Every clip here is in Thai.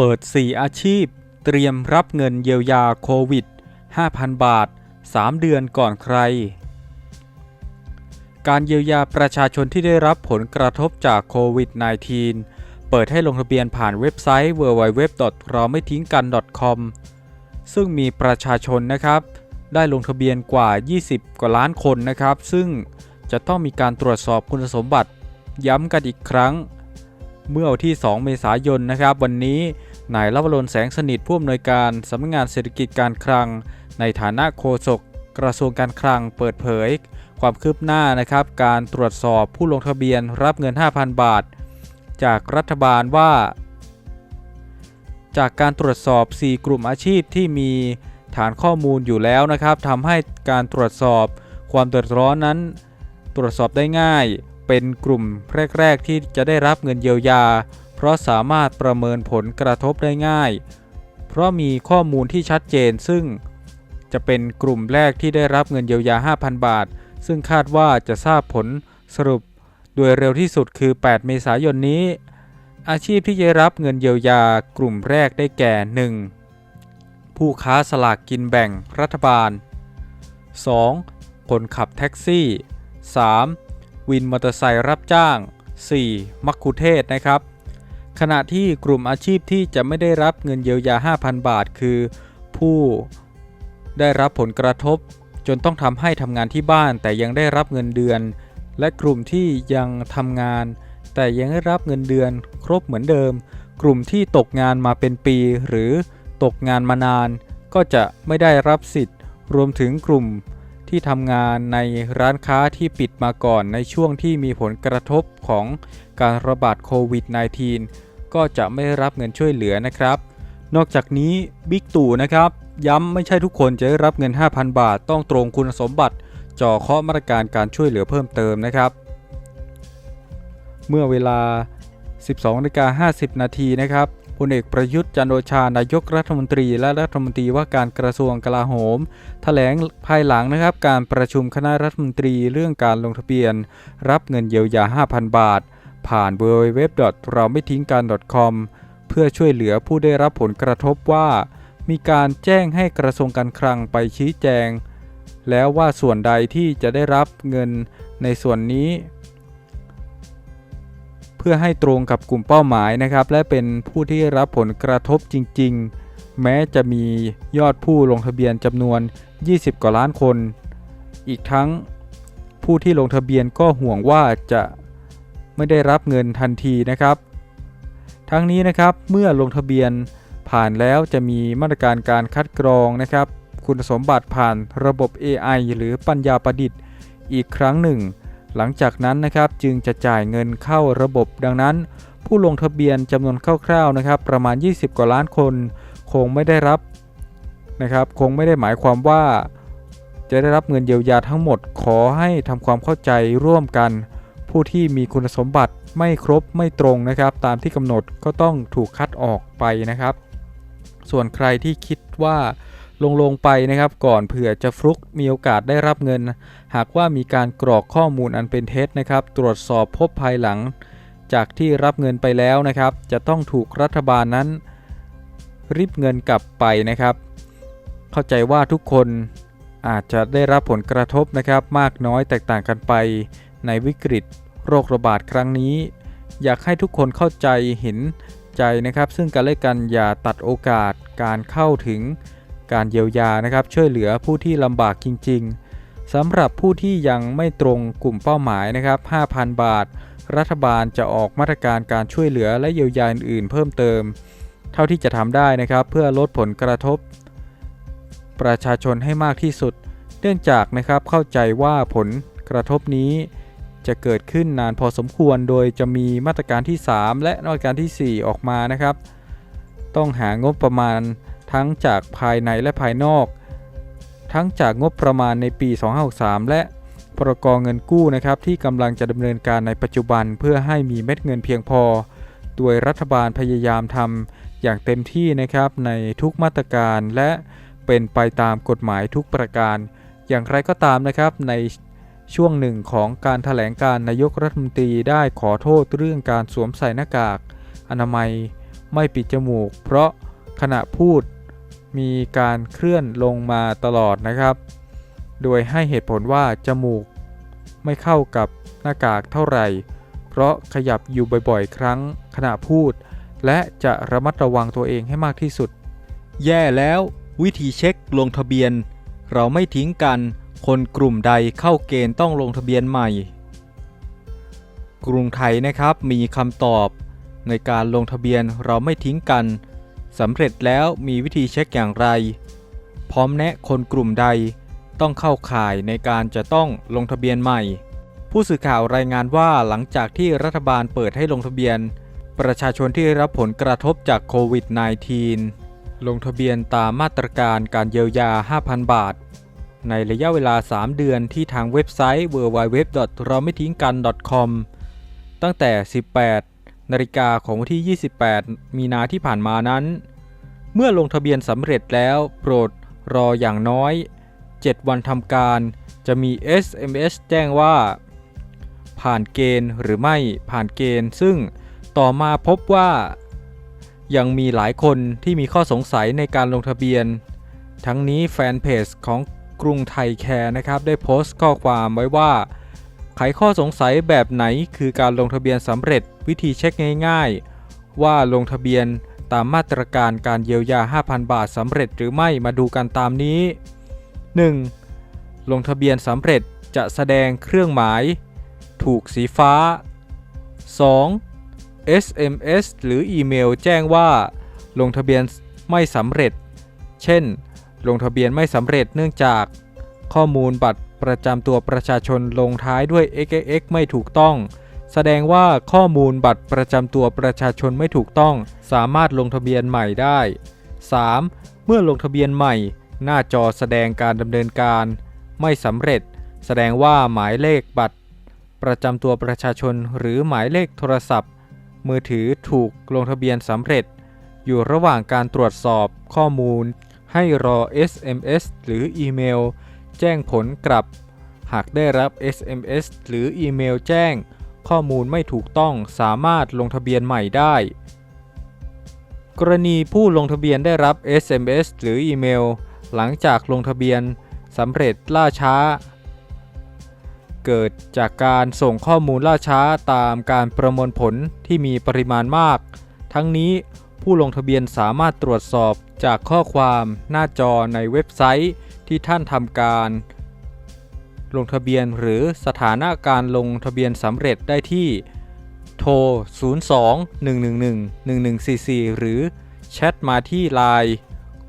เปิด 4 อาชีพ เตรียมรับเงินเยียวยาโควิด 5,000 บาท 3 เดือนก่อนใคร การเยียวยาประชาชนที่ได้รับผลกระทบจากโควิด -19 เปิดให้ลงทะเบียนผ่านเว็บไซต์ www. เราไม่ทิ้งกัน .com ซึ่งมีประชาชนนะครับ ได้ลงทะเบียนกว่า 20 กว่าล้านคนนะครับ ซึ่งจะต้องมีการตรวจสอบคุณสมบัติ ย้ำกันอีกครั้ง เมื่อวันที่ 2 เมษายนนะครับ วันนี้ นายลวรนแสงสนิทผู้อำนวยการสำนักงานเศรษฐกิจการคลัง ในฐานะโฆษกกระทรวงการคลังเปิดเผย ความคืบหน้านะครับ การตรวจสอบผู้ลงทะเบียนรับเงิน 5,000 บาท จากรัฐบาลว่า จากการตรวจสอบ 4 กลุ่มอาชีพที่มีฐานข้อมูลอยู่แล้วนะครับทำให้การตรวจสอบความเดือดร้อนนั้น ตรวจสอบได้ง่าย เป็นกลุ่มแรก ๆ ที่จะได้รับเงินเยียวยา เพราะสามารถประเมินผลกระทบได้ง่าย เพราะมีข้อมูลที่ชัดเจนซึ่ง จะเป็นกลุ่มแรกที่ได้รับเงินเยียวยา 5,000 บาท ซึ่งคาดว่าจะทราบผลสรุป โดยเร็วที่สุดคือ 8 เมษายนนี้ อาชีพที่จะรับเงินเยียวยากลุ่มแรกได้แก่ 1. ผู้ค้าสลากกินแบ่งรัฐบาล 2. คนขับแท็กซี่ 3. วินมอเตอร์ไซค์รับจ้าง 4. มักคุเทศ์นะครับ ขณะที่กลุ่มอาชีพที่จะไม่ได้รับเงินเยียวยา 5,000 บาท คือ ผู้ได้รับผลกระทบ จนต้องทำให้ทำงานที่บ้านแต่ยังได้รับเงินเดือน และกลุ่มที่ยังทำงาน แต่ยังได้รับเงินเดือน ครบเหมือนเดิม กลุ่มที่ตกงานมาเป็นปี หรือตกงานมานาน ก็จะไม่ได้รับสิทธิ์ รวมถึงกลุ่ม ที่ทำงานในร้านค้าที่ปิดมาก่อนในช่วงที่มีผลกระทบของการระบาดโควิด -19 ก็จะไม่ได้รับเงินช่วยเหลือนะครับ นอกจากนี้บิ๊กตู่นะครับ ย้ำไม่ใช่ทุกคนจะได้รับเงิน 5,000 บาท ต้องตรงคุณสมบัติจ่อเคาะมาตรการการช่วยเหลือเพิ่มเติมนะครับ เมื่อเวลา 12นาฬิกา50 นาทีนะครับ พลเอกประยุทธ์จันโอชานายกรัฐมนตรี และรัฐมนตรีว่าการกระทรวงกลาโหมแถลงภายหลังนะครับการประชุมคณะรัฐมนตรีเรื่องการลงทะเบียน รับเงินเยียวยา 5,000 บาท ผ่าน www. เราไม่ทิ้งกัน .com เพื่อช่วยเหลือผู้ได้รับผลกระทบว่า มีการแจ้งให้กระทรวงการคลังไปชี้แจง แล้วว่าส่วนใดที่จะได้รับเงินในส่วนนี้ เพื่อให้ตรงกับกลุ่มเป้าหมายนะครับ และเป็นผู้ที่รับผลกระทบจริง ๆ แม้จะมียอดผู้ลงทะเบียนจำนวน 20 กว่าล้านคน อีกทั้งผู้ที่ลงทะเบียนก็ห่วงว่าจะไม่ได้รับเงินทันทีนะครับ ทั้งนี้นะครับเมื่อลงทะเบียนผ่านแล้วจะมีมาตรการการคัดกรองนะครับ คุณสมบัติผ่านระบบ AI หรือปัญญาประดิษฐ์ อีกครั้งหนึ่ง หลังจากนั้นนะครับจึงจะจ่ายเงินเข้าระบบดังนั้น ผู้ลงทะเบียนจำนวนคร่าวๆนะครับประมาณ 20 กว่าล้านคน คงไม่ได้รับนะครับคงไม่ได้หมายความว่า จะได้รับเงินเยียวยาทั้งหมดขอให้ทำความเข้าใจร่วมกัน ผู้ที่มีคุณสมบัติไม่ครบไม่ตรงนะครับ ตามที่กำหนดก็ต้องถูกคัดออกไปนะครับ ส่วนใครที่คิดว่า ลงลงไปนะครับ ก่อนเผื่อจะฟลุกมีโอกาสได้รับเงิน หากว่ามีการกรอกข้อมูลอันเป็นเท็จนะครับ ตรวจสอบพบภายหลัง จากที่รับเงินไปแล้วนะครับ จะต้องถูกรัฐบาลนั้น ริบเงินกลับไปนะครับ เข้าใจว่าทุกคนอาจจะได้รับผลกระทบนะครับ มากน้อยแตกต่างกันไป ในวิกฤต โรคระบาดครั้งนี้ อยากให้ทุกคนเข้าใจเห็นใจนะครับ ซึ่งกันและกันอย่าตัดโอกาสการเข้าถึง การเยียวยานะครับช่วยเหลือผู้ที่ลำบากจริง ๆสำหรับผู้ที่ยังไม่ตรงกลุ่มเป้าหมายนะครับ 5,000 บาท รัฐบาลจะออกมาตรการการช่วยเหลือและเยียวยาอื่นๆ เพิ่มเติม เท่าที่จะทำได้นะครับ เพื่อลดผลกระทบ ประชาชนให้มากที่สุด เนื่องจากนะครับเข้าใจว่าผลกระทบนี้จะเกิดขึ้นนานพอสมควร โดยจะมีมาตรการที่ 3 และมาตรการที่ 4 ออกมานะครับ ต้องหางบประมาณ ทั้งจากภายในและภายนอก ทั้งจากงบประมาณในปี 2563 และพรกเงินกู้นะครับที่กำลังจะดำเนินการในปัจจุบันเพื่อให้มีเม็ดเงินเพียงพอ โดยรัฐบาลพยายามทำอย่างเต็มที่นะครับในทุกมาตรการและเป็นไปตามกฎหมายทุกประการ อย่างไรก็ตามนะครับในช่วงหนึ่งของการถแถลงการนายกรัฐมนตรีได้ขอโทษเรื่องการสวมใส่หน้ากาก อนามัยไม่ปิดจมูก เพราะขณะพูด มีการเคลื่อนลงมาตลอดนะครับ โดยให้เหตุผลว่าจมูกไม่เข้ากับหน้ากากเท่าไหร่ เพราะขยับอยู่บ่อยๆ ครั้งขณะพูด และจะระมัดระวังตัวเองให้มากที่สุด แย่แล้ววิธีเช็คลงทะเบียน เราไม่ทิ้งกัน คนกลุ่มใดเข้าเกณฑ์ต้องลงทะเบียนใหม่ กรุงไทยนะครับมีคำตอบ ในการลงทะเบียนเราไม่ทิ้งกัน สำเร็จแล้วมีวิธีเช็คอย่างไร พร้อมแนะคนกลุ่มใดต้องเข้าข่ายในการจะต้องลงทะเบียนใหม่ ผู้สื่อข่าวรายงานว่าหลังจากที่รัฐบาลเปิดให้ลงทะเบียน ประชาชนที่รับผลกระทบจากโควิด -19 ลงทะเบียนตามมาตรการการเยียวยา 5,000 บาท ในระยะเวลา 3 เดือนที่ทางเว็บไซต์ www. เราไม่ทิ้งกัน .com ตั้งแต่ 18 นาฬิกาของวันที่ 28 มีนาที่ผ่านมานั้น เมื่อลงทะเบียนสำเร็จแล้วโปรดรออย่างน้อย 7 วันทำการจะมี SMS แจ้งว่า ผ่านเกณฑ์หรือไม่ผ่านเกณฑ์ ซึ่งต่อมาพบว่า ยังมีหลายคนที่มีข้อสงสัยในการลงทะเบียน ทั้งนี้แฟนเพจของกรุงไทยแคร์นะครับได้โพสต์ข้อความไว้ว่า ไขข้อสงสัยแบบไหนคือการลงทะเบียนสำเร็จวิธีเช็คง่ายๆ ว่าลงทะเบียนตามมาตรการการเยียวยา 5,000 บาทสำเร็จหรือไม่มาดูกันตามนี้ 1. ลงทะเบียนสำเร็จจะแสดงเครื่องหมาย ถูกสีฟ้า 2. SMS หรืออีเมลแจ้งว่า ลงทะเบียนไม่สำเร็จ เช่น ลงทะเบียนไม่สำเร็จเนื่องจาก ข้อมูลบัตร ประจำตัวประชาชนลงท้ายด้วย xxx ไม่ถูกต้อง แสดงว่าข้อมูลบัตรประจำตัวประชาชนไม่ถูกต้อง สามารถลงทะเบียนใหม่ได้ 3. เมื่อลงทะเบียนใหม่ หน้าจอแสดงการดำเนินการ ไม่สำเร็จ แสดงว่าหมายเลขบัตร ประจำตัวประชาชนหรือหมายเลขโทรศัพท์ มือถือถูกลงทะเบียนสำเร็จ อยู่ระหว่างการตรวจสอบข้อมูลให้รอ SMS หรืออีเมล แจ้งผลกลับ หากได้รับ SMS หรืออีเมลแจ้ง ข้อมูลไม่ถูกต้องสามารถลงทะเบียนใหม่ได้ กรณีผู้ลงทะเบียนได้รับ SMS หรืออีเมล หลังจากลงทะเบียนสำเร็จล่าช้า เกิดจากการส่งข้อมูลล่าช้าตามการประมวลผลที่มีปริมาณมาก ทั้งนี้ผู้ลงทะเบียนสามารถตรวจสอบจากข้อความหน้าจอในเว็บไซต์ ที่ท่านทำการลงทะเบียนหรือสถานะการลงทะเบียนสำเร็จได้ที่โทร 02 111 1144 หรือแชทมาที่ Line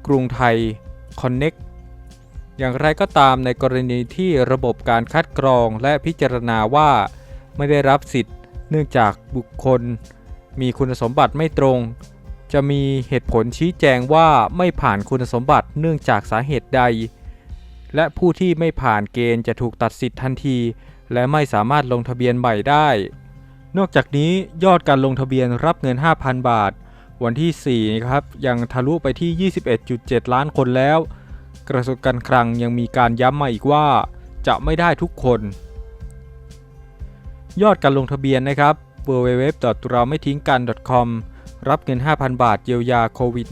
กรุงไทย Connect อย่างไรก็ตามในกรณีที่ระบบการคัดกรองและพิจารณาว่าไม่ได้รับสิทธิ์ เนื่องจากบุคคล มีคุณสมบัติไม่ตรง จะมีเหตุผลชี้แจงว่าไม่ผ่านคุณสมบัติเนื่องจากสาเหตุใด และผู้ที่ไม่ผ่านเกณฑ์จะถูกตัดสิทธิ์ทันที และไม่สามารถลงทะเบียนใหม่ได้ นอกจากนี้ยอดการลงทะเบียนรับเงิน 5,000 บาท วันที่4นะครับยังทะลุไปที่ 21.7 ล้านคนแล้ว กระทรวงการคลังยังมีการย้ำมาอีกว่า จะไม่ได้ทุกคน ยอดการลงทะเบียนนะครับ www. เราไม่ทิ้งกัน .com รับเงิน 5,000 บาทเยียวยาโควิด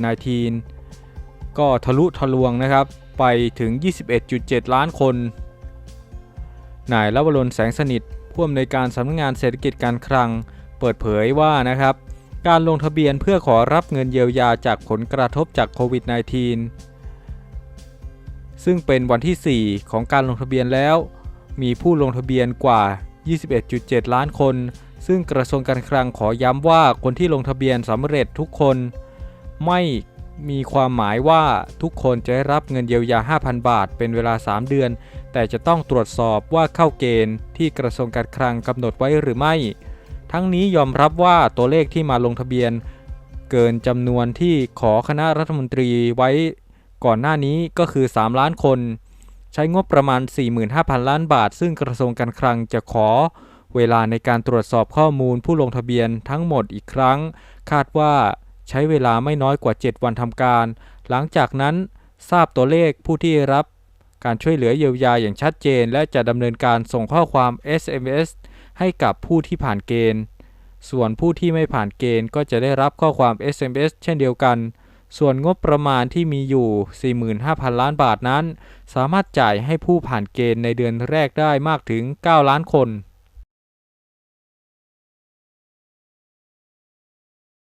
-19 ก็ทะลุทะลวงนะครับ ไปถึง 21.7 ล้านคน นายลวรนแสงสนิทผู้อำนวยการสำนักงานเศรษฐกิจการคลัง เปิดเผยว่านะครับ การลงทะเบียนเพื่อขอรับเงินเยียวยาจากผลกระทบจากโควิด -19 ซึ่งเป็นวันที่ 4 ของการลงทะเบียนแล้ว มีผู้ลงทะเบียนกว่า 21.7 ล้านคน ซึ่งกระทรวงการคลังขอย้ำว่าคนที่ลงทะเบียนสำเร็จทุกคนไม่ มีความหมายว่าทุกคนจะได้รับเงินเยียวยา 5,000 บาท เป็นเวลา 3 เดือน แต่จะต้องตรวจสอบว่าเข้าเกณฑ์ที่กระทรวงการคลังกำหนดไว้หรือไม่ ทั้งนี้ยอมรับว่าตัวเลขที่มาลงทะเบียน เกินจำนวนที่ขอคณะรัฐมนตรีไว้ก่อนหน้านี้ก็คือ 3 ล้านคน ใช้งบประมาณ 45,000 ล้านบาท ซึ่งกระทรวงการคลังจะขอเวลาในการตรวจสอบข้อมูลผู้ลงทะเบียนทั้งหมดอีกครั้ง คาดว่า ใช้เวลาไม่น้อยกว่า 7 วันทำการ หลังจากนั้นทราบตัวเลขผู้ที่รับ การช่วยเหลือเยียวยาอย่างชัดเจน และจะดำเนินการส่งข้อความ SMS ให้กับผู้ที่ผ่านเกณฑ์ ส่วนผู้ที่ไม่ผ่านเกณฑ์ก็จะได้รับข้อความ SMS เช่นเดียวกัน ส่วนงบประมาณที่มีอยู่ 45,000 ล้านบาทนั้น สามารถจ่ายให้ผู้ผ่านเกณฑ์ในเดือนแรกได้มากถึง 9 ล้านคน